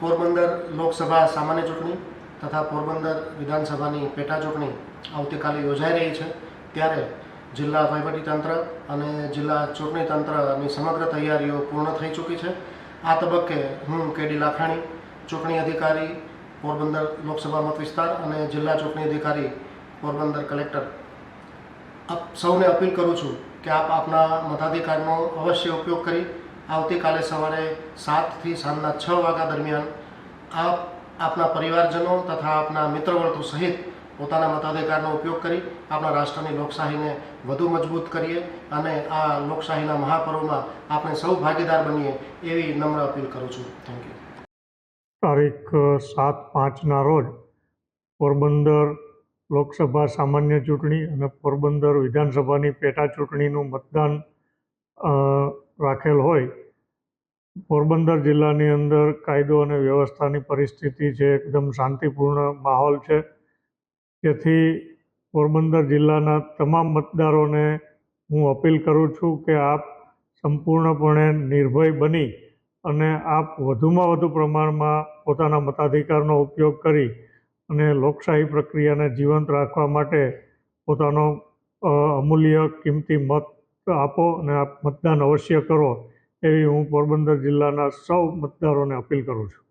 પોરબંદર લોકસભા સામાન્ય ચૂંટણી તથા પોરબંદર વિધાનસભાની પેટા ચૂંટણી આવતીકાલે યોજાઈ રહી છે. ત્યારે જિલ્લા વહીવટીતંત્ર અને જિલ્લા ચૂંટણી તંત્રની સમગ્ર તૈયારીઓ પૂર્ણ થઈ ચૂકી છે. આ તબક્કે હું કેડી લાખાણી, ચૂંટણી અધિકારી, પોરબંદર લોકસભા મત અને જિલ્લા ચૂંટણી અધિકારી, પોરબંદર કલેક્ટર. આપ સૌને અપીલ કરું છું કે આપ આપના મતાધિકારનો અવશ્ય ઉપયોગ કરી આવતીકાલે સવારે સાતથી સાંજના છ વાગ્યા દરમિયાન આપ, આપના પરિવારજનો તથા આપના મિત્રવર્તુ સહિત પોતાના મતાધિકારનો ઉપયોગ કરી આપણા રાષ્ટ્રની લોકશાહીને વધુ મજબૂત કરીએ અને આ લોકશાહીના મહાપર્વમાં આપણે સૌ ભાગીદાર બનીએ એવી નમ્ર અપીલ કરું છું. થેન્ક યુ તારીખ સાત પાંચના રોજ પોરબંદર લોકસભા સામાન્ય ચૂંટણી અને પોરબંદર વિધાનસભાની પેટા ચૂંટણીનું મતદાન રાખેલ હોય. પોરબંદર જિલ્લાની અંદર કાયદો અને વ્યવસ્થાની પરિસ્થિતિ છે, એકદમ શાંતિપૂર્ણ માહોલ છે. જેથી પોરબંદર જિલ્લાના તમામ મતદારોને હું અપીલ કરું છું કે આપ સંપૂર્ણપણે નિર્ભય બની અને આપ વધુમાં વધુ પ્રમાણમાં પોતાના મતાધિકારનો ઉપયોગ કરી અને લોકશાહી પ્રક્રિયાને જીવંત રાખવા માટે પોતાનો અમૂલ્ય કિંમતી મત આપો અને આપ મતદાન અવશ્ય કરો એવી હું પોરબંદર જિલ્લાના સૌ મતદારોને અપીલ કરું છું.